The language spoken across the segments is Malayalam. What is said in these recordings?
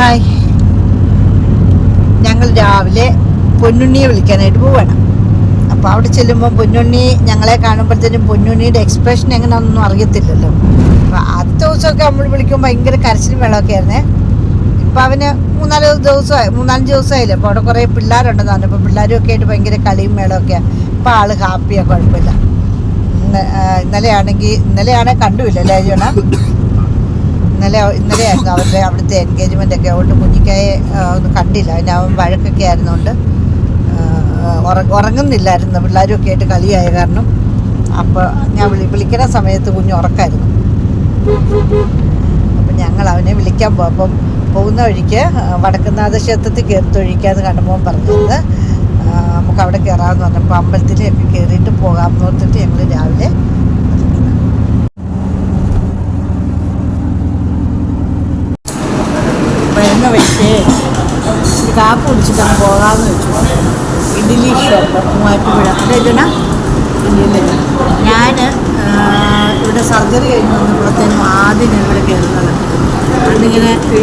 ഹായ്. ഞങ്ങൾ രാവിലെ പൊന്നുണ്ണിയെ വിളിക്കാനായിട്ട് പോവാണ്. അപ്പോൾ അവിടെ ചെല്ലുമ്പോൾ പൊന്നുണ്ണി ഞങ്ങളെ കാണുമ്പോഴത്തേനും പൊന്നുണ്ണിയുടെ എക്സ്പ്രഷൻ എങ്ങനെയാണെന്നൊന്നും അറിയത്തില്ലല്ലോ. അപ്പോൾ ആദ്യത്തെ ദിവസമൊക്കെ നമ്മൾ വിളിക്കുമ്പോൾ ഭയങ്കര കരച്ചിലും വെള്ളമൊക്കെ ആയിരുന്നേ. ഇപ്പം അവന് മൂന്നാൽ ദിവസമായി മൂന്നാലഞ്ച് ദിവസമായില്ലേ. അപ്പോൾ അവിടെ കുറേ പിള്ളേരുണ്ടെന്ന് പറഞ്ഞു. അപ്പോൾ പിള്ളേരും ഒക്കെ ആയിട്ട് ഭയങ്കര കളിയും മേളമൊക്കെയാണ് ഇപ്പോൾ ആൾ ഹാപ്പിയാണ് കുഴപ്പമില്ല. ഇന്നലെയാണെങ്കിൽ ഇന്നലെയാണെങ്കിൽ കണ്ടുമില്ല അല്ലേ ജോണ ഇന്നലെ ഇന്നലെയായിരുന്നു അവരുടെ അവിടുത്തെ എൻഗേജ്മെന്റ് ഒക്കെ. അതുകൊണ്ട് കുഞ്ഞിക്കായെ ഒന്ന് കണ്ടില്ല. അതിന്റെ അവൻ വഴക്കൊക്കെ ആയിരുന്നുകൊണ്ട് ഉറങ്ങുന്നില്ലായിരുന്നു. പിള്ളേരും ഒക്കെ ആയിട്ട് കളിയായ കാരണം. അപ്പോൾ ഞാൻ വിളി വിളിക്കുന്ന സമയത്ത് കുഞ്ഞ് ഉറക്കായിരുന്നു. അപ്പം ഞങ്ങൾ അവനെ വിളിക്കാൻ പോകും അപ്പം പോകുന്ന വഴിക്ക് വടക്കുന്നാഥ ക്ഷേത്രത്തിൽ കയറിത്തൊഴിക്കാന്ന് കണ്ടപ്പോൾ പറഞ്ഞത് നമുക്ക് അവിടെ കയറാമെന്ന് പറഞ്ഞപ്പോൾ അമ്പലത്തിലേക്ക് കയറിയിട്ട് പോകാമെന്ന് ഓർത്തിട്ട് ഞങ്ങൾ രാവിലെ കുടിച്ചിട്ട് അങ്ങ് പോകാമെന്ന് വെച്ചു. ഇഡ്ഡലി ഷോപ്പ് മൂവാറ്റുപുഴ അല്ലേ ജന ഞാൻ ഇവിടെ സർജറി കഴിഞ്ഞ് വന്നപ്പോഴത്തേനും ആദ്യം ഞാൻ ഇവിടെ കയറുന്നത്. അതിങ്ങനെ ഈ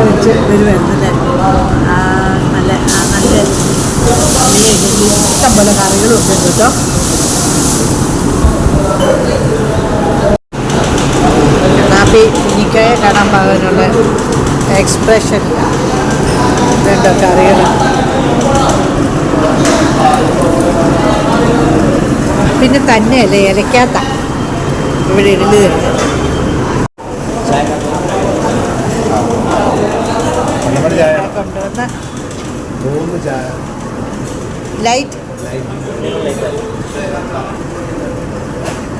വെച്ച് വരുമായിരുന്നല്ലേ നല്ല നല്ല ഇഷ്ടം പോലെ കറികളും ഒക്കെ ഉണ്ട് കേട്ടോ. കാപ്പി കുഞ്ഞിക്കായെ കാണാൻ പാകാനുള്ള എക്സ്പ്രഷൻ ഇതുണ്ടോ കറികൾ പിന്നെ തന്നെയല്ലേ ഇലക്കാത്ത ഇവിടെ ഇഡലി തരുന്നത് കൊണ്ടുവന്ന ലൈറ്റ്.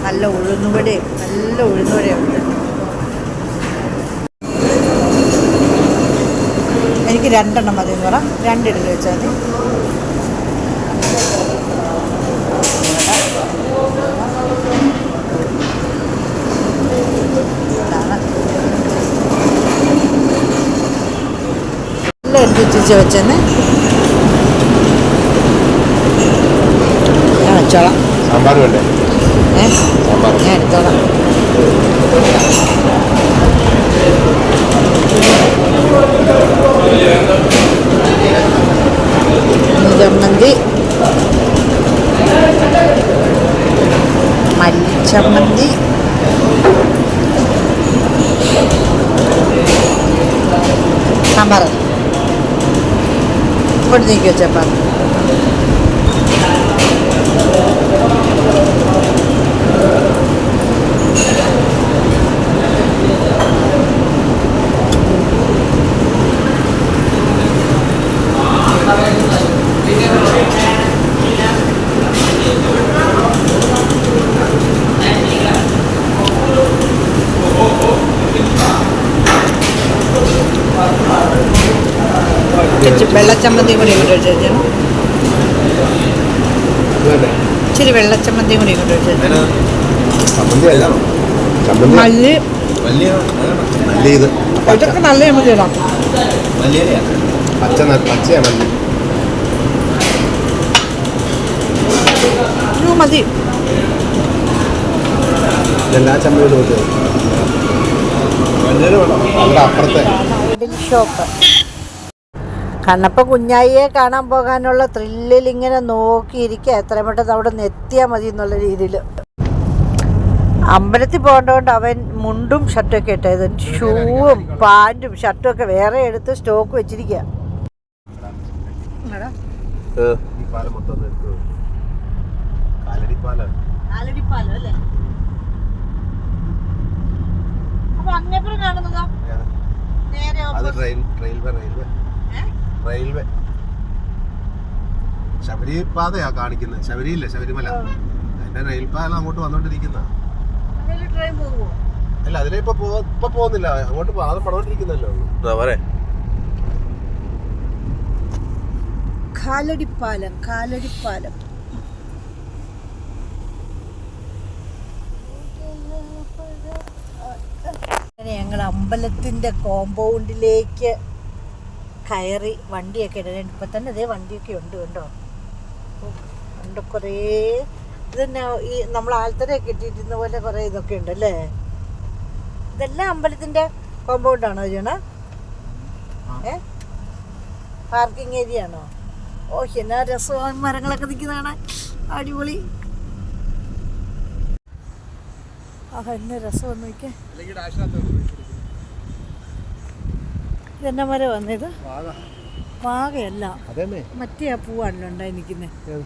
നല്ല ഉഴുന്നുവടയും നല്ല ഉഴുന്നുവടയുണ്ട് എനിക്ക് രണ്ടെണ്ണം മതി എന്ന് പറ. രണ്ട് ഇഡലി വെച്ചാൽ മതി. എല്ലാം വെച്ചെന്ന്. ഞാൻ വെച്ചോളാം. ഞാൻ എടുത്തോളാം. ചമ്മന്തി മല്ലിച്ചമ്മന്തി സാമ്പാർ ഇവിടുത്തേക്ക് വെച്ചപ്പാ വെള്ളച്ചമ്മന്തിയും കൂടി ഇങ്ങോട്ട് വെച്ചേച്ചാണ് ഇച്ചിരി വെള്ളച്ചമ്മന്തിയും കൂടി ഇങ്ങോട്ട് വെച്ചേച്ചാണ് മല്ലി. ഇതൊക്കെ നല്ല ചമ്മന്തി ഇടാം പച്ച ന- പച്ചയാ മല്ലി. ഇത് മതി. നോക്കിയത് വലിയ അപ്പുറത്തെ ഷോപ്പ് കണ്ണപ്പ കുഞ്ഞായിയെ കാണാൻ പോകാനുള്ള ത്രില്ലിൽ ഇങ്ങനെ നോക്കിയിരിക്കുക എത്ര പെട്ടെന്ന് അവിടെ നിന്ന് എത്തിയാൽ മതി എന്നുള്ള രീതിയിൽ അമ്പലത്തിൽ പോകേണ്ടതുകൊണ്ട് അവൻ മുണ്ടും ഷർട്ടൊക്കെ ഇട്ടത് ഷൂവും പാന്റും ഷർട്ടും ഒക്കെ വേറെ എടുത്ത് സ്റ്റോക്ക് വെച്ചിരിക്കുക അപ്പൊ അങ്ങേപ്പുറം കാണുന്നതോ? നേരെ അത് train railway railway railway. Sabari പാതയാ കാണിക്കുന്നത്. ശബരിയില്ലേ? ശബരിമല. അതിന്റെ റെയിൽ പാലം അങ്ങോട്ട് വന്നോണ്ടിരിക്കുന്ന. അല്ല അതിലെ ഇപ്പൊ പോ ഇപ്പൊ പോകുന്നില്ല. അങ്ങോട്ട് പാത പടവോണ്ടിരിക്കുന്നല്ലോ കാലടിപ്പാലം കാലടിപ്പാലം. അങ്ങനെ ഞങ്ങൾ അമ്പലത്തിന്റെ കോമ്പൗണ്ടിലേക്ക് കയറി വണ്ടിയൊക്കെ ഇടാൻ ഇപ്പം തന്നെ അതേ വണ്ടിയൊക്കെ ഉണ്ട് കണ്ടോ? ഓ, ഉണ്ട് കുറേ ഇതന്നെ ഈ നമ്മൾ ആൽത്തരയൊക്കെ ഇട്ടിരുന്ന പോലെ കുറേ ഇതൊക്കെ ഉണ്ട് അല്ലേ? ഇതെല്ലാം അമ്പലത്തിന്റെ കോമ്പൗണ്ടാണോ ചെയ്യണ ഏ? പാർക്കിംഗ് ഏരിയ ആണോ? ഓ എന്നാ രസമാണ് മരങ്ങളൊക്കെ നിൽക്കുന്നതാണ് അടിപൊളി. ആ എന്നെ രസമെന്ന് നോക്കേ അല്ലെങ്കിൽ ഡാഷിനകത്ത് ഇതെന്നെ മരം വന്നത് പാകയല്ല മറ്റേ ആ പൂവാണല്ലോ ഉണ്ടായി നിൽക്കുന്നത്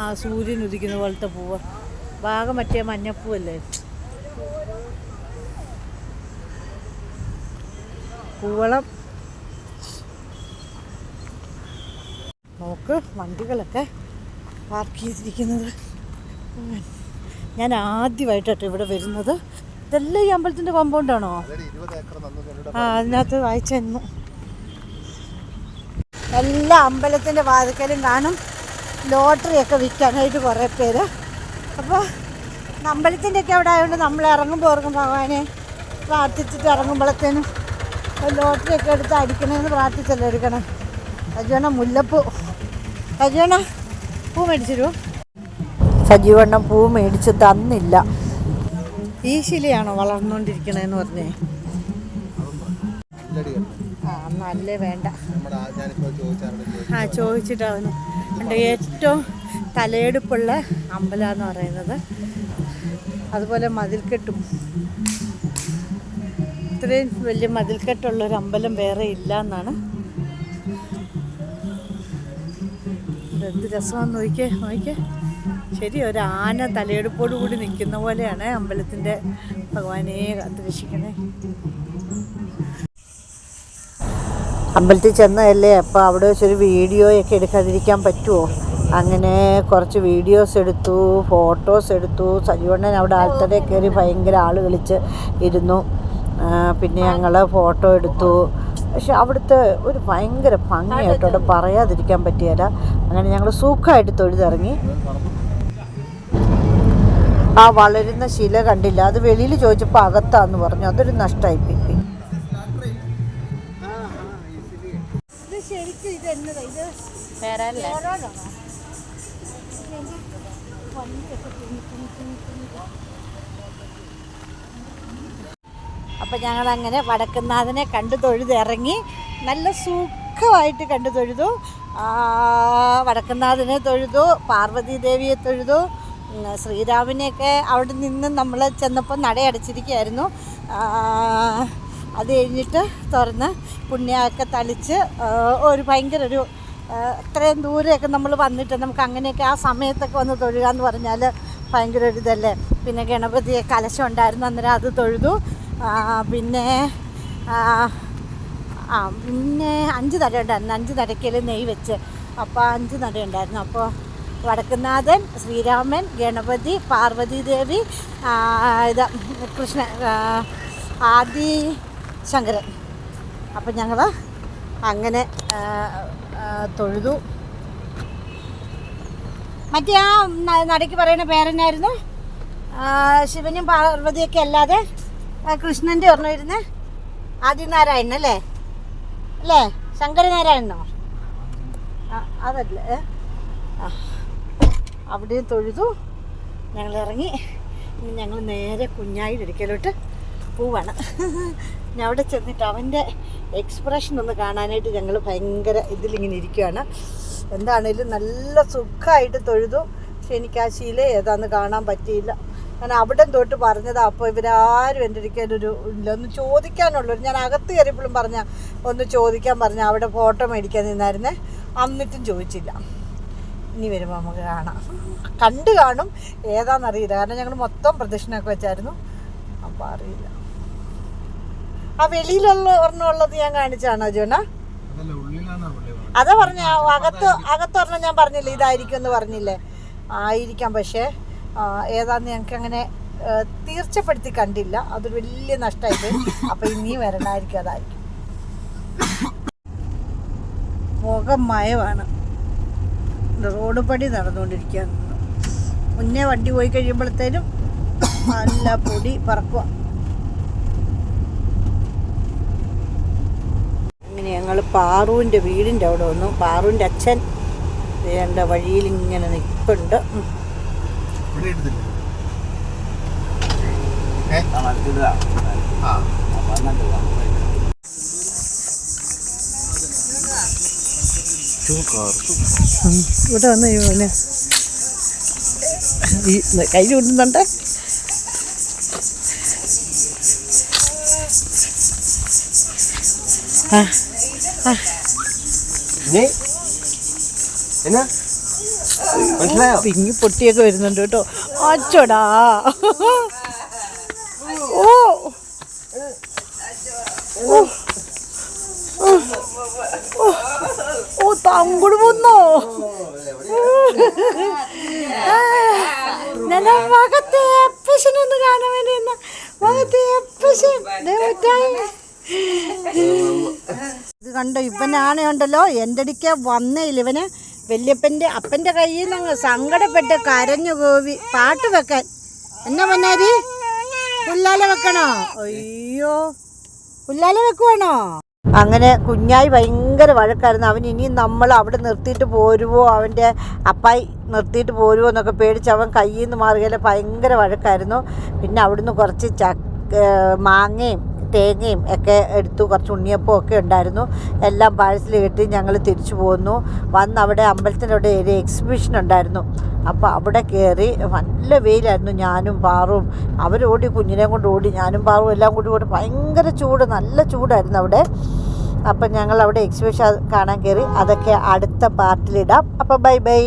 ആ സൂര്യൻ ഉദിക്കുന്ന പോലത്തെ പൂവ്. പാക മറ്റേ മഞ്ഞപ്പൂവല്ലേ? പൂവളം. നോക്ക് വണ്ടികളൊക്കെ പാർക്ക് ചെയ്തിരിക്കുന്നത്. ഞാൻ ആദ്യമായിട്ടാണ് ഇവിടെ വരുന്നത്. ഇതെല്ലാം ഈ അമ്പലത്തിന്റെ കോമ്പൗണ്ടാണോ ആ അതിനകത്ത് വായിച്ചു എല്ലാ അമ്പലത്തിന്റെ വാതിക്കലും കാണും. ലോട്ടറിയൊക്കെ വിൽക്കാനായിട്ട് കുറേ പേര്. അപ്പോൾ അമ്പലത്തിന്റെ ഒക്കെ അവിടെ ആയതുകൊണ്ട് നമ്മൾ ഇറങ്ങുമ്പോൾ ഓർക്കും ഭഗവാനെ പ്രാർത്ഥിച്ചിട്ട് ഇറങ്ങുമ്പോഴത്തേനും ലോട്ടറിയൊക്കെ എടുത്ത് അടിക്കണമെന്ന് പ്രാർത്ഥിച്ചല്ലോ എടുക്കണം? സജീവണ്ണ മുല്ലപ്പൂ. സജീവണ്ണ പൂ മേടിച്ചിരുവോ? സജീവണ്ണം പൂ മേടിച്ച് തന്നില്ല. ഈ ശിലയാണോ വളർന്നുകൊണ്ടിരിക്കണേന്ന് പറഞ്ഞേ? ആ നല്ലേ വേണ്ട. ആ- ചോദിച്ചിട്ടാണ്. ഉണ്ട് ഏറ്റവും തലയെടുപ്പുള്ള അമ്പലം എന്ന് പറയുന്നത്. അതുപോലെ മതിൽക്കെട്ടും. ഇത്രയും വലിയ മതിൽക്കെട്ടുള്ളൊരു അമ്പലം വേറെ ഇല്ല എന്നാണ് എന്ത് രസമാണെന്ന് നോക്കിയേ നോക്കിയേ. ശരി ഒരു ആന തലയെടുപ്പോട് കൂടി നിൽക്കുന്ന പോലെയാണ് അമ്പലത്തിന്റെ ഭഗവാനെ കാത്തുരക്ഷിക്കണേ അമ്പലത്തിൽ ചെന്നതല്ലേ? അപ്പോൾ അവിടെ വെച്ചൊരു വീഡിയോയൊക്കെ എടുക്കാതിരിക്കാൻ പറ്റുമോ? അങ്ങനെ കുറച്ച് വീഡിയോസ് എടുത്തു ഫോട്ടോസ് എടുത്തു. സജീവണ്ണൻ അവിടെ ആൾത്തടെ കയറി ഭയങ്കര ആൾ കളിച്ച് ഇരുന്നു. പിന്നെ ഞങ്ങൾ ഫോട്ടോ എടുത്തു. പക്ഷെ അവിടുത്തെ ഒരു ഭയങ്കര ഭംഗിയായിട്ടോടെ പറയാതിരിക്കാൻ പറ്റിയല്ല. അങ്ങനെ ഞങ്ങൾ സുഖമായിട്ട് തൊഴുതിറങ്ങി. ആ വളരുന്ന ശില കണ്ടില്ല. അത് വെളിയിൽ ചോദിച്ചപ്പോൾ അകത്താന്ന് പറഞ്ഞു. അതൊരു ഓരോന്നാണോ? അപ്പം ഞങ്ങൾ അങ്ങനെ വടക്കുന്നാഥനെ കണ്ടു തൊഴുതിറങ്ങി നല്ല സുഖമായിട്ട് കണ്ടു തൊഴുതു. ആ, വടക്കുന്നാഥനെ തൊഴുതു പാർവതി ദേവിയെ തൊഴുതു. ശ്രീരാമനെയൊക്കെ അവിടെ നിന്ന് നമ്മൾ ചെന്നപ്പോൾ നടയടച്ചിരിക്കുകയായിരുന്നു. അത് കഴിഞ്ഞിട്ട് തുറന്ന് പുണ്യമൊക്കെ തളിച്ച് ഒരു ഭയങ്കര ഒരു ഇത്രയും ദൂരെയൊക്കെ നമ്മൾ വന്നിട്ട് നമുക്ക് അങ്ങനെയൊക്കെ ആ സമയത്തൊക്കെ വന്ന് തൊഴുക എന്ന് പറഞ്ഞാൽ ഭയങ്കര ഒരു ഇതല്ലേ? പിന്നെ ഗണപതിയെ കലശം ഉണ്ടായിരുന്നു അന്നേരം അത് തൊഴുതു. പിന്നെ ആ, പിന്നെ അഞ്ച് നട ഉണ്ടായിരുന്നു. അഞ്ച് നടക്കൽ നെയ് വെച്ച്. അപ്പോൾ അഞ്ച് നട ഉണ്ടായിരുന്നു. അപ്പോൾ വടക്കുന്നാഥൻ ശ്രീരാമൻ ഗണപതി പാർവതി ദേവി ഇത് കൃഷ്ണ ആദി ശങ്കരൻ. അപ്പം ഞങ്ങൾ അങ്ങനെ തൊഴുതു. മറ്റേ ആ നടയ്ക്ക് പറയുന്ന പേരെന്നായിരുന്നു? ശിവനും പാർവതിയൊക്കെ അല്ലാതെ കൃഷ്ണന്റെ ഓർമ്മ ആദിനാരായണൻ അല്ലേ? അല്ലേ? ശങ്കരനാരായണനോ? അതല്ലേ അവിടെയും തൊഴുതു. ഞങ്ങൾ ഇറങ്ങി ഇനി ഞങ്ങൾ നേരെ കുഞ്ഞായി ഒരിക്കലോട്ട് പോവാണ്. ഞാൻ അവിടെ ചെന്നിട്ട് അവന്റെ എക്സ്പ്രഷൻ ഒന്ന് കാണാനായിട്ട് ഞങ്ങൾ ഭയങ്കര ഇതിലിങ്ങനെ ഇരിക്കുകയാണ് എന്താണേലും നല്ല സുഖമായിട്ട് തൊഴുതു. പക്ഷെ എനിക്ക് ആ ശീല ഏതാന്ന് കാണാൻ പറ്റിയില്ല. ഞാൻ അവിടെ തൊട്ട് പറഞ്ഞതാ അപ്പോൾ ഇവരാരും എന്റെ ഒരിക്കലൊരു ഇല്ല. ഒന്ന് ചോദിക്കാനുള്ളൊരു ഞാൻ അകത്ത് കയറിയപ്പോഴും പറഞ്ഞ ഒന്ന് ചോദിക്കാൻ പറഞ്ഞ അവിടെ ഫോട്ടോ മേടിക്കാൻ നിന്നായിരുന്നേ? എന്നിട്ടും ചോദിച്ചില്ല. ഇനി വരുമ്പോൾ നമുക്ക് കാണാം. കണ്ടു കാണും. ഏതാണെന്നറിയില്ല കാരണം ഞങ്ങൾ മൊത്തം പ്രദക്ഷിണമൊക്കെ വെച്ചായിരുന്നു. അപ്പോൾ അറിയില്ല. ആ വെളിയിലുള്ള ഒരെണ്ണമുള്ളത് ഞാൻ കാണിച്ചാണോ ജോണ. അതാ പറഞ്ഞ അകത്ത് അകത്തൊരെണ്ണം ഞാൻ പറഞ്ഞില്ലേ? ഇതായിരിക്കും എന്ന് പറഞ്ഞില്ലേ? ആയിരിക്കാം പക്ഷേ ഏതാന്ന് ഞങ്ങൾക്ക് അങ്ങനെ തീർച്ചപ്പെടുത്തി കണ്ടില്ല. അതൊരു വലിയ നഷ്ടമായിട്ട് അപ്പം ഇനി വരണമായിരിക്കും അതായിരിക്കും. മുഖം മയമാണ് റോഡ് പണി നടന്നുകൊണ്ടിരിക്കുകയാണ് മുന്നേ വണ്ടി പോയി കഴിയുമ്പോഴത്തേനും നല്ല പൊടി പറക്കുക ഇങ്ങനെ ഞങ്ങൾ പാറുവിന്റെ വീടിന്റെ അവിടെ വന്നു. പാറുവിന്റെ അച്ഛൻ വേണ്ട വഴിയിൽ ഇങ്ങനെ നിൽപ്പുണ്ട്. ഉം. ഇവിടെ? വന്ന് പിന്നെ ഈ കൈ ആ നീ എന്നാ? മനസ്സിലായോ? പിങ്ങി പൊട്ടിയൊക്കെ വരുന്നുണ്ട് കേട്ടോ. അച്ചോടാ. ഓ. ഓ. ഓ. തങ്കുട് വന്നോ ഞാൻ മകത്തെ അപ്പശനൊന്ന് കാണാൻ വേണ്ടി വന്ന മകത്തെ എപ്പശൻ ഇത് കണ്ടോ ഇവനാണ് ഉണ്ടല്ലോ എന്റെ അടിക്ക വന്നേയില്ല ഇവന് വല്യപ്പന്റെ അപ്പന്റെ കയ്യിൽ നിന്ന് സങ്കടപ്പെട്ട് കരഞ്ഞു കോവി പാട്ട് വെക്കാൻ. എന്നാ പൊന്നാരി? പുല്ലാല വെക്കണോ? അയ്യോ. പുല്ലാല വെക്കുവാണോ? അങ്ങനെ കുഞ്ഞായി ഭയങ്കര വഴക്കായിരുന്നു. അവൻ ഇനി നമ്മൾ അവിടെ നിർത്തിയിട്ട് പോരുവോ? അവന്റെ അപ്പായി നിർത്തിയിട്ട് പോരുവോ എന്നൊക്കെ പേടിച്ച് അവൻ കയ്യിൽ നിന്ന് മാറുകയില്ല ഭയങ്കര വഴക്കായിരുന്നു. പിന്നെ അവിടുന്ന് കുറച്ച് ചക്ക മാങ്ങയും തേങ്ങയും ഒക്കെ എടുത്തു. കുറച്ച് ഉണ്ണിയപ്പം ഒക്കെ ഉണ്ടായിരുന്നു. എല്ലാം പാഴ്സൽ കെട്ടി ഞങ്ങൾ തിരിച്ചു പോന്നു. വന്ന് അവിടെ അമ്പലത്തിന്റെ അവിടെ ഒരു എക്സിബിഷൻ ഉണ്ടായിരുന്നു. അപ്പോൾ അവിടെ കയറി നല്ല വെയിലായിരുന്നു. ഞാനും പാറും അവരോടി കുഞ്ഞിനെ കൊണ്ട് ഓടി ഞാനും പാറും എല്ലാം കൂടി ഓടി. ഭയങ്കര ചൂട് നല്ല ചൂടായിരുന്നു അവിടെ. അപ്പം ഞങ്ങൾ അവിടെ എക്സിബിഷൻ കാണാൻ കയറി അതൊക്കെ അടുത്ത പാർട്ടിലിടാം അപ്പോൾ ബൈ ബൈ